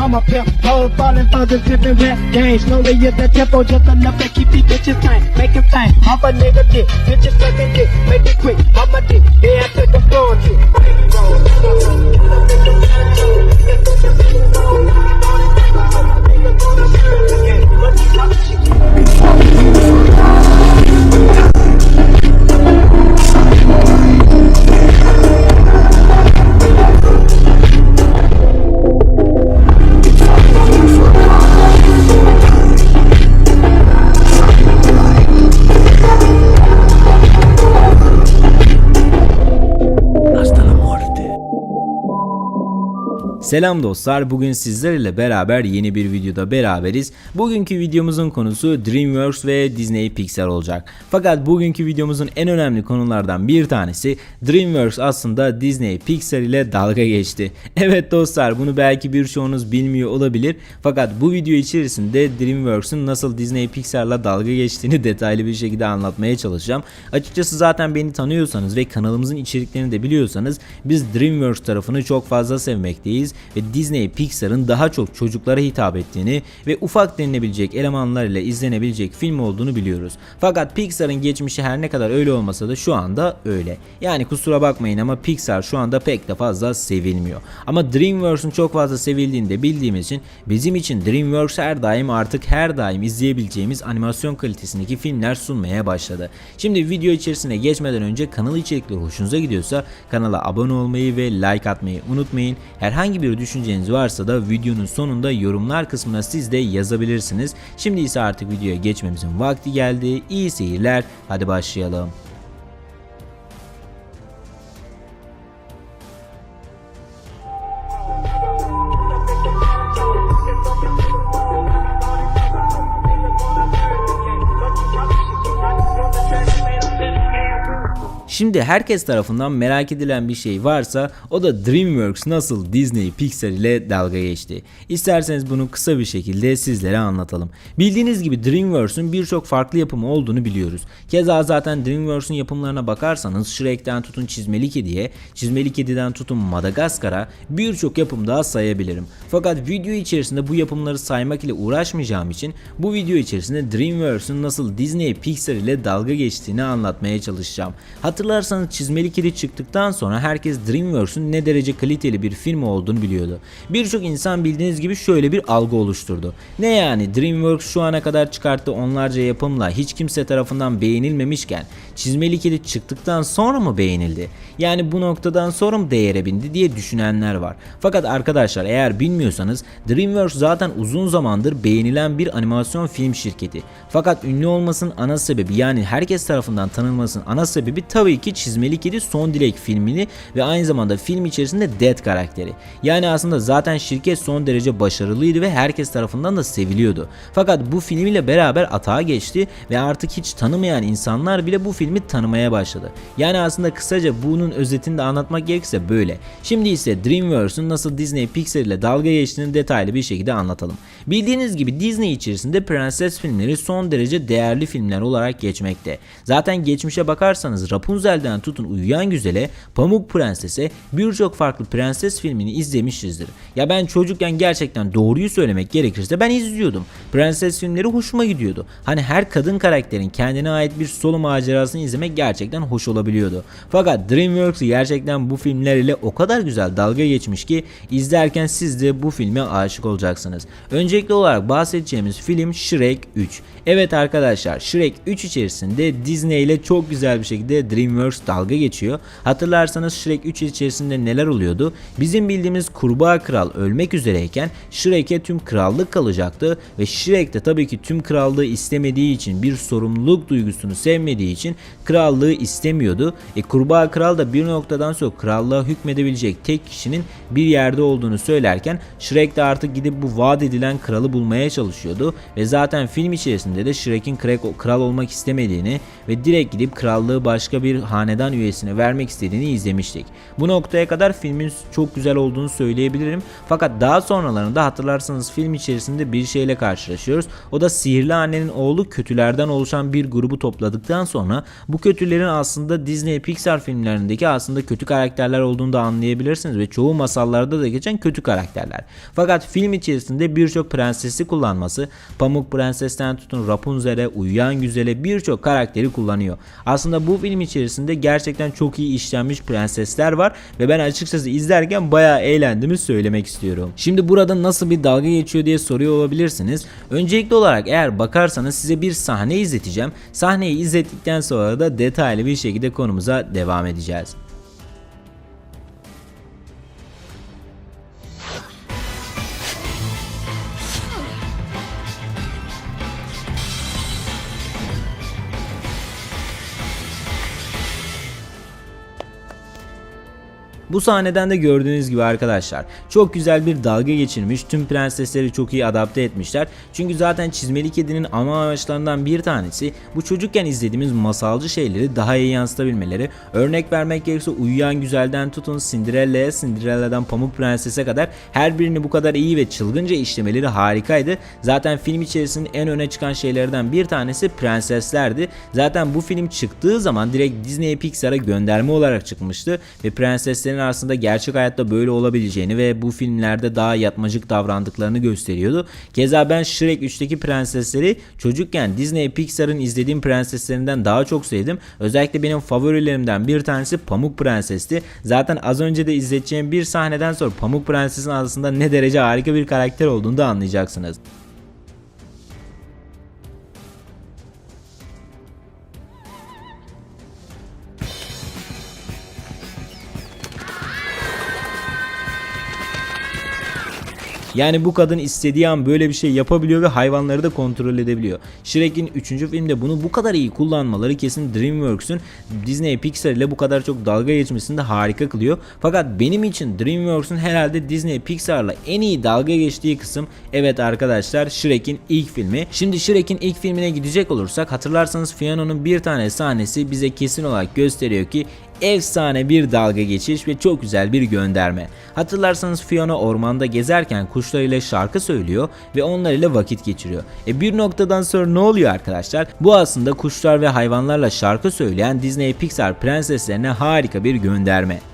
I'm a pimp, hoes falling for the pimpin' rap game. Slowly hit the tempo just enough to keep these bitches tame. Make 'em tame. Off a nigga dick, bitches sucking dick. Make it quick, off my dick. Yeah, I took the floor shit. Selam dostlar. Bugün sizlerle beraber yeni bir videoda beraberiz. Bugünkü videomuzun konusu DreamWorks ve Disney Pixar olacak. Fakat bugünkü videomuzun en önemli konulardan bir tanesi DreamWorks aslında Disney Pixar ile dalga geçti. Evet dostlar bunu belki birçoğunuz bilmiyor olabilir. Fakat bu video içerisinde DreamWorks'un nasıl Disney Pixar'la dalga geçtiğini detaylı bir şekilde anlatmaya çalışacağım. Açıkçası zaten beni tanıyorsanız ve kanalımızın içeriklerini de biliyorsanız biz DreamWorks tarafını çok fazla sevmekteyiz ve Disney Pixar'ın daha çok çocuklara hitap ettiğini ve ufak denilebilecek elemanlar ile izlenebilecek film olduğunu biliyoruz. Fakat Pixar'ın geçmişi her ne kadar öyle olmasa da şu anda öyle. Yani kusura bakmayın ama Pixar şu anda pek de fazla sevilmiyor. Ama DreamWorks'un çok fazla sevildiğini de bildiğimiz için bizim için DreamWorks her daim artık her daim izleyebileceğimiz animasyon kalitesindeki filmler sunmaya başladı. Şimdi video içerisine geçmeden önce kanal içerikleri hoşunuza gidiyorsa kanala abone olmayı ve like atmayı unutmayın. Herhangi bir düşünceniz varsa da videonun sonunda yorumlar kısmına siz de yazabilirsiniz. Şimdi ise artık videoya geçmemizin vakti geldi. İyi seyirler. Hadi başlayalım. Şimdi herkes tarafından merak edilen bir şey varsa o da DreamWorks nasıl Disney Pixar ile dalga geçti. İsterseniz bunu kısa bir şekilde sizlere anlatalım. Bildiğiniz gibi DreamWorks'un birçok farklı yapımı olduğunu biliyoruz. Keza zaten DreamWorks'un yapımlarına bakarsanız Shrek'ten tutun Çizmeli Kedi'ye, Çizmeli Kedi'den tutun Madagaskar'a birçok yapım daha sayabilirim. Fakat video içerisinde bu yapımları saymak ile uğraşmayacağım için bu video içerisinde DreamWorks'un nasıl Disney Pixar ile dalga geçtiğini anlatmaya çalışacağım. Hatırlarsanız Çizmeli Kedi çıktıktan sonra herkes DreamWorks'un ne derece kaliteli bir film olduğunu biliyordu. Birçok insan bildiğiniz gibi şöyle bir algı oluşturdu. Ne yani DreamWorks şu ana kadar çıkarttığı onlarca yapımla hiç kimse tarafından beğenilmemişken Çizmeli Kedi çıktıktan sonra mı beğenildi? Yani bu noktadan sonra mı değere bindi diye düşünenler var. Fakat arkadaşlar eğer bilmiyorsanız DreamWorks zaten uzun zamandır beğenilen bir animasyon film şirketi. Fakat ünlü olmasının ana sebebi yani herkes tarafından tanınmasının ana sebebi tabii ki Çizmeli Kedi Son Dilek filmini ve aynı zamanda film içerisinde Dead karakteri. Yani aslında zaten şirket son derece başarılıydı ve herkes tarafından da seviliyordu. Fakat bu film ile beraber atağa geçti ve artık hiç tanımayan insanlar bile bu filmi tanımaya başladı. Yani aslında kısaca bunun özetini de anlatmak gerekirse böyle. Şimdi ise DreamWorks'un nasıl Disney Pixar ile dalga geçtiğini detaylı bir şekilde anlatalım. Bildiğiniz gibi Disney içerisinde prenses filmleri son derece değerli filmler olarak geçmekte. Zaten geçmişe bakarsanız Rapunzel'den tutun Uyuyan Güzel'e, Pamuk Prenses'e birçok farklı prenses filmini izlemişizdir. Ya ben çocukken gerçekten doğruyu söylemek gerekirse ben izliyordum. Prenses filmleri hoşuma gidiyordu. Hani her kadın karakterin kendine ait bir solo macerasını izlemek gerçekten hoş olabiliyordu. Fakat DreamWorks gerçekten bu filmler ile o kadar güzel dalga geçmiş ki izlerken siz de bu filme aşık olacaksınız. Öncelikli olarak bahsedeceğimiz film Shrek 3. Evet arkadaşlar Shrek 3 içerisinde Disney ile çok güzel bir şekilde DreamWorks dalga geçiyor. Hatırlarsanız Shrek 3 içerisinde neler oluyordu? Bizim bildiğimiz kurbağa kral ölmek üzereyken Shrek'e tüm krallık kalacaktı ve Shrek de tabii ki tüm krallığı istemediği için bir sorumluluk duygusunu sevmediği için krallığı istemiyordu. E kurbağa kral da bir noktadan sonra krallığa hükmedebilecek tek kişinin bir yerde olduğunu söylerken Shrek de artık gidip bu vaat edilen kralı bulmaya çalışıyordu ve zaten film içerisinde de Shrek'in kral olmak istemediğini ve direkt gidip krallığı başka bir hanedan üyesine vermek istediğini izlemiştik. Bu noktaya kadar filmin çok güzel olduğunu söyleyebilirim. Fakat daha sonralarında hatırlarsanız film içerisinde bir şeyle karşılaşıyoruz. O da sihirli annenin oğlu kötülerden oluşan bir grubu topladıktan sonra bu kötülerin aslında Disney Pixar filmlerindeki aslında kötü karakterler olduğunu da anlayabilirsiniz ve çoğu masallarda da geçen kötü karakterler. Fakat film içerisinde birçok prensesi kullanması, Pamuk Prenses'ten tutun Rapunzel'e, Uyuyan Güzel'e birçok karakteri kullanıyor. Aslında bu film içerisinde gerçekten çok iyi işlenmiş prensesler var ve ben açıkçası izlerken bayağı eğlendiğimi söylemek istiyorum. Şimdi burada nasıl bir dalga geçiyor diye soruyor olabilirsiniz. Öncelikli olarak eğer bakarsanız size bir sahne izleteceğim. Sahneyi izlettikten sonra da detaylı bir şekilde konumuza devam edeceğiz. Bu sahneden de gördüğünüz gibi arkadaşlar çok güzel bir dalga geçirmiş tüm prensesleri çok iyi adapte etmişler. Çünkü zaten çizmeli kedinin ana amaçlarından bir tanesi bu çocukken izlediğimiz masalcı şeyleri daha iyi yansıtabilmeleri. Örnek vermek gerekirse Uyuyan Güzel'den tutun Cinderella'ya Cinderella'dan Pamuk Prenses'e kadar her birini bu kadar iyi ve çılgınca işlemeleri harikaydı. Zaten film içerisinde en öne çıkan şeylerden bir tanesi prenseslerdi. Zaten bu film çıktığı zaman direkt Disney Pixar'a gönderme olarak çıkmıştı ve prenseslerin aslında gerçek hayatta böyle olabileceğini ve bu filmlerde daha yatmacık davrandıklarını gösteriyordu. Keza ben Shrek 3'teki prensesleri çocukken Disney Pixar'ın izlediğim prenseslerinden daha çok sevdim. Özellikle benim favorilerimden bir tanesi Pamuk Prenses'ti. Zaten az önce de izleteceğim bir sahneden sonra Pamuk Prenses'in aslında ne derece harika bir karakter olduğunu da anlayacaksınız. Yani bu kadın istediği an böyle bir şey yapabiliyor ve hayvanları da kontrol edebiliyor. Shrek'in 3. filmde bunu bu kadar iyi kullanmaları kesin DreamWorks'ün Disney Pixar ile bu kadar çok dalga geçmesini de harika kılıyor. Fakat benim için DreamWorks'un herhalde Disney Pixar'la en iyi dalga geçtiği kısım evet arkadaşlar Shrek'in ilk filmi. Şimdi Shrek'in ilk filmine gidecek olursak hatırlarsanız Fiona'nın bir tane sahnesi bize kesin olarak gösteriyor ki efsane bir dalga geçiş ve çok güzel bir gönderme. Hatırlarsanız Fiona ormanda gezerken kuşlarıyla şarkı söylüyor ve onlarla vakit geçiriyor. E bir noktadan sonra ne oluyor arkadaşlar? Bu aslında kuşlar ve hayvanlarla şarkı söyleyen Disney Pixar prenseslerine harika bir gönderme.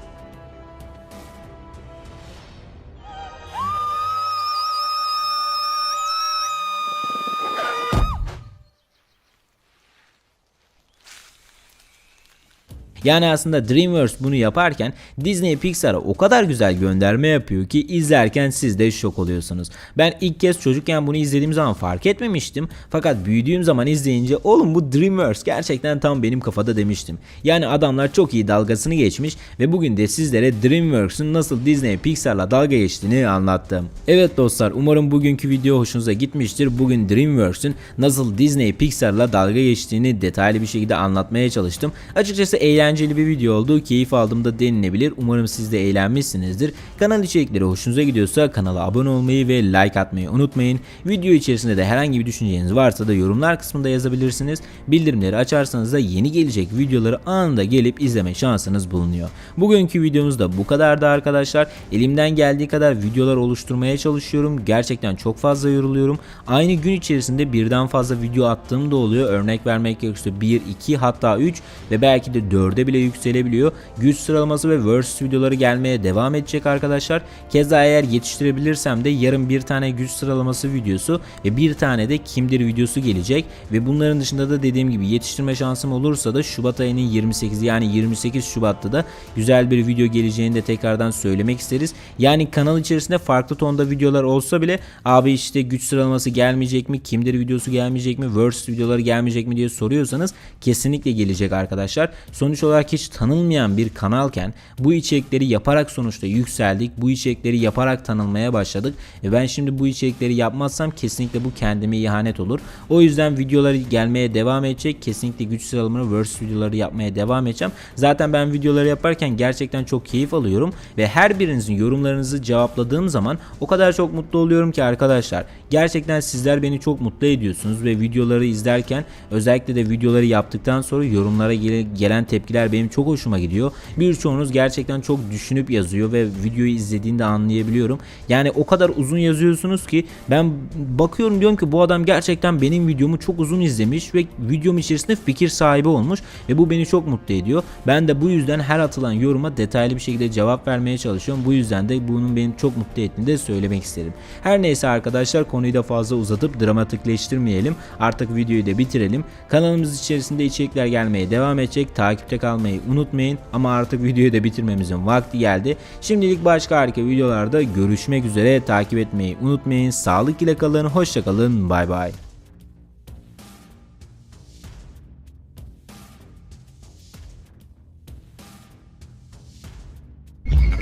Yani aslında DreamWorks bunu yaparken Disney Pixar'a o kadar güzel gönderme yapıyor ki izlerken siz de şok oluyorsunuz. Ben ilk kez çocukken bunu izlediğim zaman fark etmemiştim. Fakat büyüdüğüm zaman izleyince oğlum bu DreamWorks gerçekten tam benim kafada demiştim. Yani adamlar çok iyi dalgasını geçmiş ve bugün de sizlere DreamWorks'un nasıl Disney Pixar'la dalga geçtiğini anlattım. Evet dostlar umarım bugünkü video hoşunuza gitmiştir. Bugün DreamWorks'un nasıl Disney Pixar'la dalga geçtiğini detaylı bir şekilde anlatmaya çalıştım. Açıkçası eğlenceli bir video oldu. Keyif aldığımda denilebilir. Umarım siz de eğlenmişsinizdir. Kanal içerikleri hoşunuza gidiyorsa kanala abone olmayı ve like atmayı unutmayın. Video içerisinde de herhangi bir düşünceniz varsa da yorumlar kısmında yazabilirsiniz. Bildirimleri açarsanız da yeni gelecek videoları anında gelip izleme şansınız bulunuyor. Bugünkü videomuz da bu kadardı arkadaşlar. Elimden geldiği kadar videolar oluşturmaya çalışıyorum. Gerçekten çok fazla yoruluyorum. Aynı gün içerisinde birden fazla video attığım da oluyor. Örnek vermek gerekirse 1, 2 hatta 3 ve belki de 4'e bile yükselebiliyor. Güç sıralaması ve versus videoları gelmeye devam edecek arkadaşlar. Keza eğer yetiştirebilirsem de yarın bir tane güç sıralaması videosu ve bir tane de kimdir videosu gelecek ve bunların dışında da dediğim gibi yetiştirme şansım olursa da Şubat ayının 28 yani 28 Şubat'ta da güzel bir video geleceğini de tekrardan söylemek isteriz. Yani kanal içerisinde farklı tonda videolar olsa bile abi işte güç sıralaması gelmeyecek mi? Kimdir videosu gelmeyecek mi? Versus videoları gelmeyecek mi diye soruyorsanız kesinlikle gelecek arkadaşlar. Sonuç olarak hiç tanınmayan bir kanalken bu içerikleri yaparak sonuçta yükseldik. Bu içerikleri yaparak tanınmaya başladık. E ben şimdi bu içerikleri yapmazsam kesinlikle bu kendime ihanet olur. O yüzden videoları gelmeye devam edecek. Kesinlikle güç sıralamaları versus videoları yapmaya devam edeceğim. Zaten ben videoları yaparken gerçekten çok keyif alıyorum ve her birinizin yorumlarınızı cevapladığım zaman o kadar çok mutlu oluyorum ki arkadaşlar. Gerçekten sizler beni çok mutlu ediyorsunuz ve videoları izlerken özellikle de videoları yaptıktan sonra yorumlara gele- gelen tepkiler içerikler benim çok hoşuma gidiyor. Birçoğunuz gerçekten çok düşünüp yazıyor ve videoyu izlediğinde anlayabiliyorum. Yani o kadar uzun yazıyorsunuz ki ben bakıyorum diyorum ki bu adam gerçekten benim videomu çok uzun izlemiş ve videom içerisinde fikir sahibi olmuş ve bu beni çok mutlu ediyor. Ben de bu yüzden her atılan yoruma detaylı bir şekilde cevap vermeye çalışıyorum. Bu yüzden de bunun beni çok mutlu ettiğini de söylemek isterim. Her neyse arkadaşlar konuyu da fazla uzatıp dramatikleştirmeyelim. Artık videoyu da bitirelim. Kanalımız içerisinde içerikler gelmeye devam edecek. Takipte kalmayı unutmayın. Ama artık videoyu da bitirmemizin vakti geldi. Şimdilik başka harika videolarda görüşmek üzere. Takip etmeyi unutmayın. Sağlık ile kalın. Hoşça kalın. Bay bay.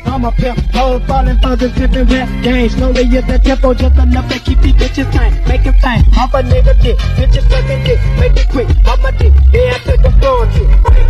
I'm a pimp, hoes for the tipping rap game. Slowly hit the tempo, just enough to keep these bitches tight. Make it fine, off a nigga dick. Bitches sucking dick, make it quick. On my dick, then I take a floor and.